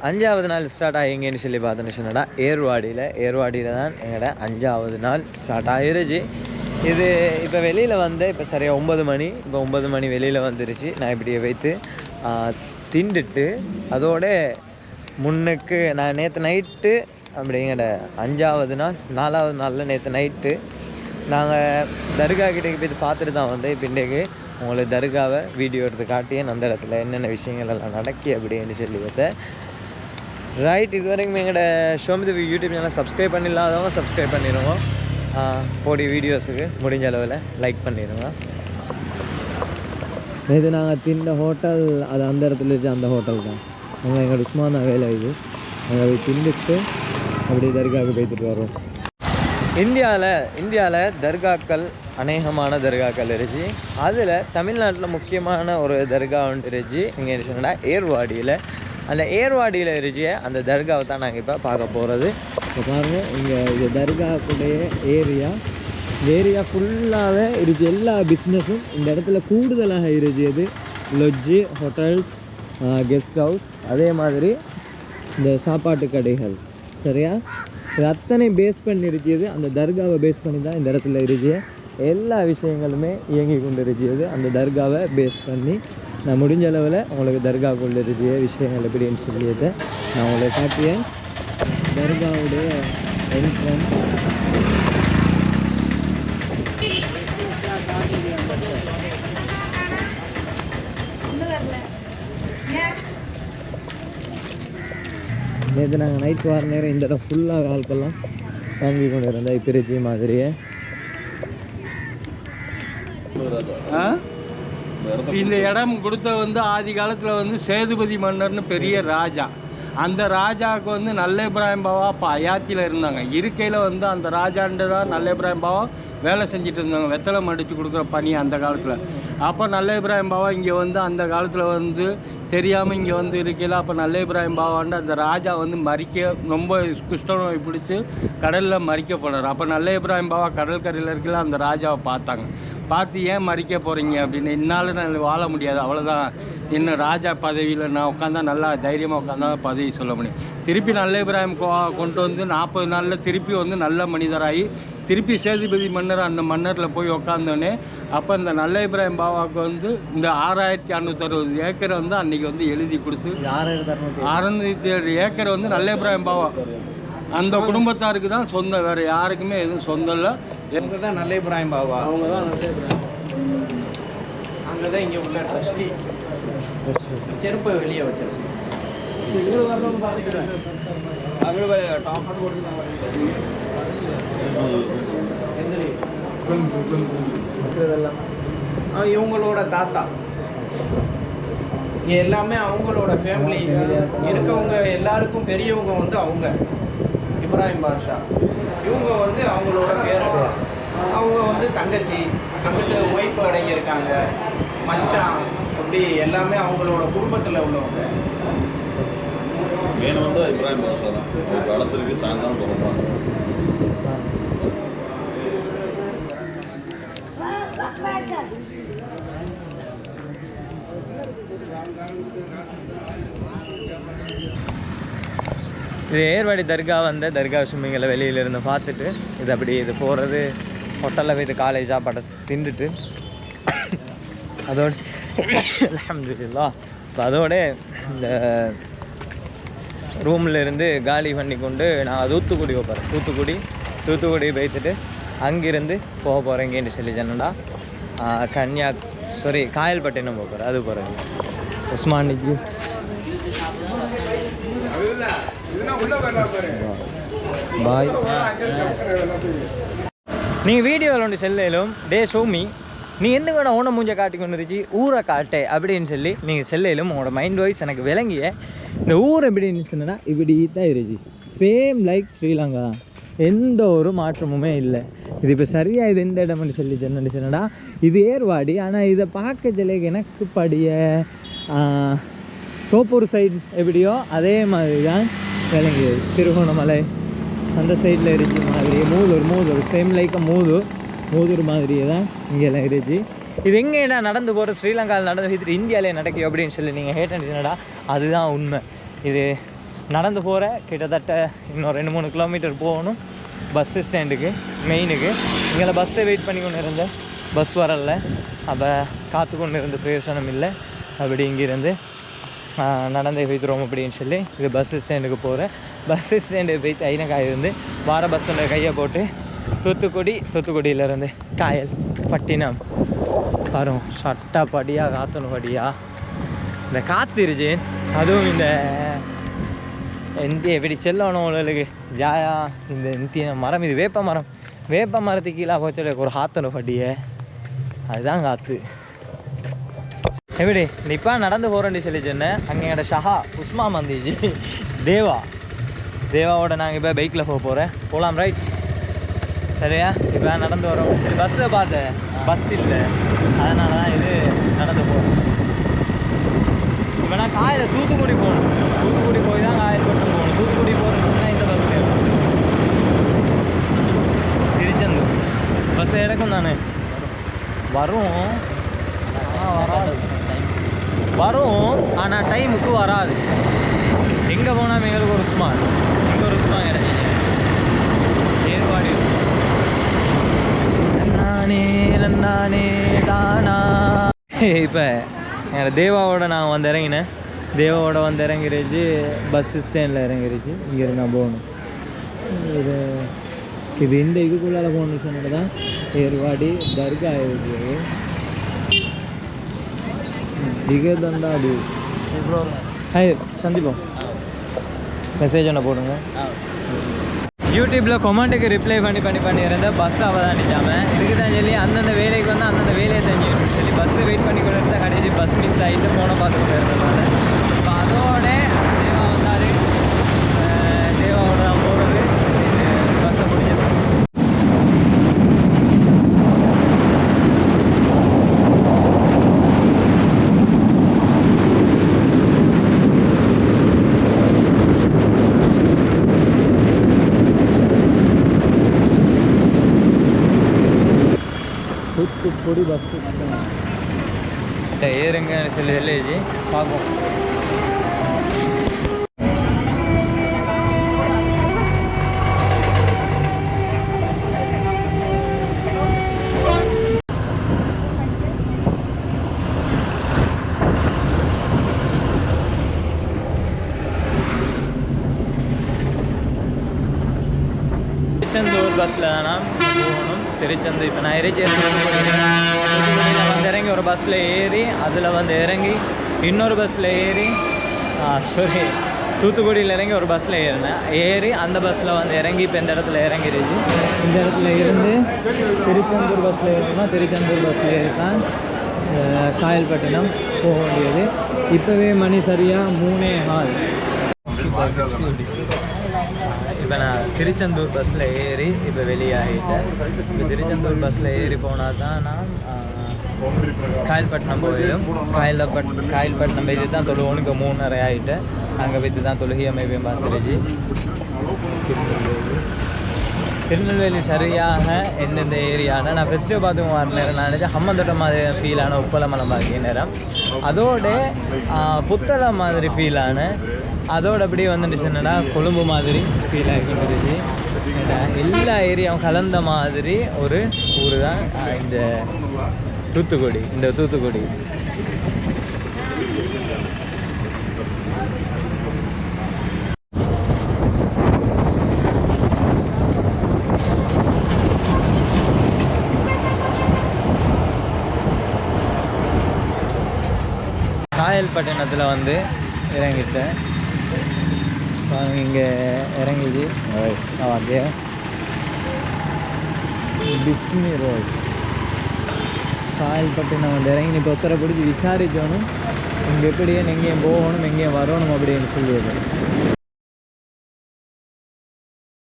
அஞ்சாவது நாள் ஸ்டார்ட் ஆகிங்கன்னு சொல்லி பார்த்தோன்னு சொன்னடா ஏர்வாடியில் ஏர்வாடியில் தான் எங்களோட அஞ்சாவது நாள் ஸ்டார்ட் ஆகிருச்சு இது இப்போ வெளியில் வந்து இப்போ சரியாக ஒம்பது மணி. இப்போ ஒம்பது மணி வெளியில் வந்துருச்சு. நான் இப்படியே வைத்து ஆ, திண்டுட்டு அதோட முன்னுக்கு நான் நேற்று நைட்டு அப்படிங்கிற அஞ்சாவது நாள் நாலாவது நாளில் நேற்று நைட்டு நாங்கள் தர்கா கிட்டே போய் பார்த்துட்டு தான் வந்தேன். இப்போ இன்றைக்கு உங்களுக்கு தர்காவை வீடியோ எடுத்து காட்டியேன் அந்த இடத்துல என்னென்ன விஷயங்கள் எல்லாம் நடக்கி அப்படின்னு சொல்லி பார்த்தேன். ரைட் இது வரைக்கும் எங்களோட ஷோமிது யூடியூப் சேனல் சப்ஸ்கிரைப் பண்ணிடலாதவங்க சப்ஸ்கிரைப் பண்ணிடுங்க போடி வீடியோஸுக்கு முடிஞ்ச அளவில் லைக் பண்ணிடுங்க இது நாங்கள் தின்ன ஹோட்டல் அது அந்த இடத்துல இருந்துச்சு அந்த ஹோட்டல் தான். அங்கே எங்கள் உஸ்மானா வேலை இது. அங்கே போய் தின்னுட்டு அப்படியே தர்காவுக்கு போய்த்துட்டு வரோம். இந்தியாவில் இந்தியாவில் தர்காக்கள் அநேகமான தர்காக்கள் இருந்துச்சு அதில் தமிழ்நாட்டில் முக்கியமான ஒரு தர்கா ஒன்று இருந்துச்சு இங்கே சொன்னா ஏர்வாடியில் அந்த ஏர்வாடியில் இருந்துச்சு அந்த தர்காவை தான் நாங்கள் இப்போ பார்க்க போகிறது இப்போ பாருங்கள் இங்கே இது தர்காக்குடைய ஏரியா ஏரியா ஃபுல்லாகவே இருந்துச்சு எல்லா பிஸ்னஸும் இந்த இடத்துல கூடுதலாக இருந்துச்சு லொட்ஜு ஹோட்டல்ஸ் கெஸ்ட் ஹவுஸ் அதே மாதிரி இந்த சாப்பாட்டு கடைகள். சரியா? இது அத்தனை பேஸ் பண்ணி இருக்குது அந்த தர்காவை பேஸ் பண்ணி தான் இந்த இடத்துல இருந்துச்சு எல்லா விஷயங்களுமே இயங்கி கொண்டு இருந்துச்சு அந்த தர்காவை பேஸ் பண்ணி நான் முடிஞ்ச அளவில் உங்களுக்கு தர்கா இருந்துச்சு விஷயங்கள் எப்படின்னு சொல்லியதை நான் உங்களை காட்டியேன் தர்காவுடைய என்ட்ரன்ஸ் நேற்று நாங்கள் நைட் வர நேரம் இந்த இடம் ஃபுல்லாக ஆட்கள்லாம் வாங்கி கொண்டு இருந்தேன் பிரிச்சி மாதிரியே. ஆ? இந்த இடம் கொடுத்த வந்து ஆதி காலத்தில் வந்து சேதுபதி மன்னர்னு பெரிய ராஜா. அந்த ராஜாவுக்கு வந்து நல்ல இப்ராஹிம் பாவா அப்போ அயாத்தியில் இருந்தாங்க. இருக்கையில் வந்து அந்த ராஜாண்டு தான் நல்ல இப்ராஹிம் பாவா வேலை செஞ்சுட்டு இருந்தாங்க வெத்தலை மடித்து கொடுக்குற பணி அந்த காலத்தில். அப்போ நல்ல இப்ராஹிம் பாவா இங்கே வந்து அந்த காலத்தில் வந்து தெரியாமல் இங்கே வந்து இருக்கையில் அப்போ நல்ல இப்ராஹிம் பாவாண்டு அந்த ராஜா வந்து மறிக்க ரொம்ப குஷ்டநோய் பிடிச்சி கடலில் மறிக்க போனார் அப்போ நல்ல இப்ராஹிம் பாவா கடற்கரையில் இருக்கல அந்த ராஜாவை பார்த்தாங்க. பார்த்து ஏன் மறிக்க போகிறீங்க அப்படின்னு இன்னாலும் நான் வாழ முடியாது அவ்வளோதான் இன்னும் ராஜா பதவியில் நான் உட்காந்தா நல்லா தைரியமாக உட்காந்தா பதவி சொல்ல முடியும். திருப்பி நல்ல இப்ராஹிம் கொண்டு வந்து நாற்பது நாளில் திருப்பி வந்து நல்ல மனிதராகி திருப்பி சேதுபதி மன்னர் அந்த மன்னரில் போய் உக்காந்தோடனே அப்போ இந்த நல்ல இப்ராஹிம் பாபாவுக்கு வந்து இந்த ஆறாயிரத்தி அறுநூத்தறுபது ஏக்கரை வந்து அன்னைக்கு வந்து எழுதி கொடுத்து ஆறாயிரத்தி அறநூற்றி அறுநூத்தி ஏழு. ஏக்கர் வந்து நல்ல இப்ராஹிம் பாபா. அந்த குடும்பத்தாருக்கு தான் சொந்தம் வேறு யாருக்குமே எதுவும் சொந்தம் இல்லை. அவங்க தான் நல்ல இப்ராஹிம் பாபா. அவங்க தான் நல்ல இப்ராஹிம் அங்கே தான் இங்கே உள்ள ட்ரஸ்டி. செருப்பை வெளியே வச்சிருக்கோம் அவன் இவங்களோட தாத்தா. இங்கே எல்லாமே அவங்களோட ஃபேமிலி இருக்கவங்க எல்லாருக்கும் பெரியவங்க வந்து அவங்க. இப்ராஹிம் பாஷா இவங்க வந்து அவங்களோட பேரன். அவங்க வந்து தங்கச்சி. அங்கிட்டு ஒய்ஃப் அடங்கியிருக்காங்க. மச்சான். அப்படி எல்லாமே அவங்களோட குடும்பத்தில் உள்ளவங்க. மெயின் வந்து இப்ராஹிம் பாஷா தான். அழைச்சிருக்கு சாயந்தரம் போகிறோம் இது ஏர்வாடி தர்கா வந்த தர்கா சுமிங்களை வெளியில இருந்து பார்த்துட்டு இது அப்படி இது போகிறது ஹோட்டலில் போய் இது காலேஜ் பட தின்றுட்டு அதோட அல்ஹம்துலில்லா. இப்போ அதோட இந்த ரூமில் இருந்து காலி பண்ணி கொண்டு நான் தூத்துக்குடி போகிறேன் தூத்துக்குடி தூத்துக்குடி போய்த்துட்டு அங்கிருந்து போக போகிறேங்கன்னு சொல்லி சொன்னடா கன்னியா சாரி காயல்பட்டினம் போகிறேன் அது போகிறேன் உஸ்மானிஜி பாய். நீங்கள் வீடியோவில் ஒன்று செல்லையிலும் டே சோமி நீ எந்த கூட ஓன மூஞ்ச காட்டி கொண்டு இருந்துச்சு? ஊரை காட்டு அப்படின்னு சொல்லி நீங்கள் செல்லையிலும் உங்களோட மைண்ட் வாய்ஸ் எனக்கு விளங்கிய இந்த ஊர் எப்படின்னு சொன்னால் இப்படி தான் இருந்துச்சு. Same like Sri Lanka. தான் எந்த ஒரு மாற்றமுமே இல்லை. இது இப்போ சரியாக இது எந்த இடம்னு சொல்லி சொன்னு சொன்னடா இது ஏர்வாடி ஆனால் இதை பார்க்க எனக்கு படிய தோப்பூர் சைடு எப்படியோ அதே மாதிரி தான் விளங்கியது. திருகோணமலை அந்த சைடில் இருந்துச்சு மாதிரி மூதூர் மூதூர் சேம் லைக் மூதூர். மூதூர் மாதிரியே தான் இங்கெல்லாம் இருந்துச்சு. இது எங்கேடா நடந்து போகிற ஸ்ரீலங்காவில் நடந்து போயிட்டு இந்தியாவிலே நடக்கும் அப்படின்னு சொல்லி நீங்கள் ஹேட்டன்ஸ்னடா அதுதான் உண்மை. இது நடந்து போகிற கிட்டத்தட்ட இன்னும் ரெண்டு மூணு கிலோமீட்டர் போகணும். பஸ் ஸ்டாண்டுக்கு மெயினுக்கு இங்கே பஸ்ஸை வெயிட் பண்ணி கொண்டு இருந்தேன். பஸ் வரல. அப்போ காத்து கொண்டு இருந்த பிரயோசனம் இல்லை. அப்படி இங்கேருந்து நடந்தே போய்த்துருவோம் அப்படின்னு சொல்லி இது பஸ் ஸ்டாண்டுக்கு போகிறேன் பஸ் ஸ்டாண்டு போய் ஐநக்காய் இருந்து வார பஸ்ஸில் கையை போட்டு தூத்துக்குடி தூத்துக்குடியிலேருந்து காயல் பட்டினம். வரும் சட்டா படியாக காத்தணும் படியா. இந்த காத்திருச்சு. அதுவும் இந்த எந்த எப்படி செல்லணும் உங்களுக்கு? ஜாயா இந்த இந்திய மரம் இது வேப்ப மரம் வேப்ப மரத்துக்கு கீழே போச்சு ஒரு ஆத்தணும் படியே. அதுதான் காற்று எப்படி இப்போ நடந்து போகிறேன்னு சொல்லி சொன்னேன் அங்கே என்னோட ஷஹா உஸ்மா மந்திஜி தேவா தேவாவோட நாங்கள் இப்போ பைக்கில் போக போகிறேன் போகலாம் ரைட் சரியா இப்போ நடந்து வரோம் சரி பஸ்ஸை பார்த்தேன் பஸ் இல்லை அதனால தான் இது நடந்து போகிறோம் இப்போ நான் காயில் தூத்துக்குடி போகணும் தூத்துக்குடி போய் தான் காயில் பட்டம் போகணும் தூத்துக்குடி போகிறதுனா இந்த பஸ் திருச்செந்தூர் பஸ் எடுக்கும் தானே வரும் ஆனால் வராது வரும் ஆனால் டைமுக்கு வராது. எங்கே போனால் எங்களுக்கு ஒரு சும்மா எங்கே ஒரு சும்மா கிடைச்சிச்சு. ஏற்பாடு. நானே நானே தானா இப்போ என்னோட தேவாவோட நான் வந்து இறங்கினேன். தேவாவோட வந்து இறங்கிருச்சு பஸ் ஸ்டாண்டில் இறங்கிருச்சு. இங்கேருந்து நான் போகணும். இது இது இந்த இதுக்குள்ளால போகணும்னு சொன்னது தான் ஏர்வாடி தர்கா இருக்குது ஜிகதண்டாடி ஹாய் சந்திப்போம். மெசேஜ் ஒன்று போடுங்க. யூடியூப்பில் கொமெண்ட்டுக்கு ரிப்ளை பண்ணி பண்ணி பண்ணியிருந்த பஸ் அவதானிக்காமல் இதுக்கு தான் சொல்லி அந்தந்த வேலைக்கு வந்து அந்தந்த வேலையை தெரிஞ்சுக்கணும் சொல்லி பஸ்ஸு வெயிட் பண்ணி கொண்டு இருந்தால் கடைசி பஸ் மிஸ் ஆகிட்டு ஃபோனை பார்த்துட்டு இருந்ததுனால இப்போ அதோட தேவா வந்தார் தேவாவோட நான் போகிறது பஸ்ஸை பிடிச்சது தூத்துக்குடி பஸ் ஏறுங்க சொல்லி வில்லேஜ் பார்ப்போம் திருச்செந்தூர் பஸ்ஸில் தானா போகணும் திருச்செந்தூர் இப்போ நான் இறைச்சி தூத்துக்குடியில் வந்து இறங்கி ஒரு பஸ்ஸில் ஏறி அதில் வந்து இறங்கி இன்னொரு பஸ்ஸில் ஏறி சாரி தூத்துக்குடியில் இறங்கி ஒரு பஸ்ஸில் ஏறினேன். ஏறி அந்த பஸ்ஸில் வந்து இறங்கி இப்போ இந்த இடத்துல இறங்கிடுச்சு இந்த இடத்துல இருந்து திருச்செந்தூர் பஸ்ஸில் ஏறினா திருச்செந்தூர் பஸ்ஸில் ஏறித்தான். காயல்பட்டினம் போக வேண்டியது. இப்போவே மணி சரியாக மூணே ஹால் இப்போ நான் திருச்செந்தூர் பஸ்ஸில் ஏறி இப்போ வெளியாகிட்டேன் இப்போ திருச்செந்தூர் பஸ்ஸில் ஏறி போனால் தான் நான் காயல்பட்டினம் போயிடும். காயல்பட் காயல்பட்டினம் போய் தான் தொழுவோம் மூணரை ஆகிட்டு அங்கே போய்த்து தான் தொழுகி அமைப்பையும் பார்த்துருச்சு திருநெல்வேலி சரியாக எந்தெந்த ஏரியாவில் நான் ஃபெஸ்டிவல் பார்த்து வர நேரம் நான் நினச்சேன் ஹம்மந்தோட்ட மாதிரி ஃபீலான உப்பலமலம் பார்க்கிய நேரம். அதோட புத்தள மாதிரி ஃபீலான அதோட அப்படியே வந்துட்டு என்னடா கொழும்பு மாதிரி ஃபீல் ஆகி எல்லா ஏரியாவும் கலந்த மாதிரி ஒரு ஊர் தான் இந்த தூத்துக்குடி இந்த தூத்துக்குடி. காயல்பட்டினத்தில் வந்து இறங்கிட்டேன். இங்கே இறங்கிது. அதே பிஸ்மி ரோஸ் காயல்பட்டினம் வந்து இறங்கி இப்போ பிடிச்சி விசாரிக்கணும் இங்கே எப்படியே எங்கேயும் போகணும் எங்கேயும் வரணும் அப்படின்னு சொல்லியது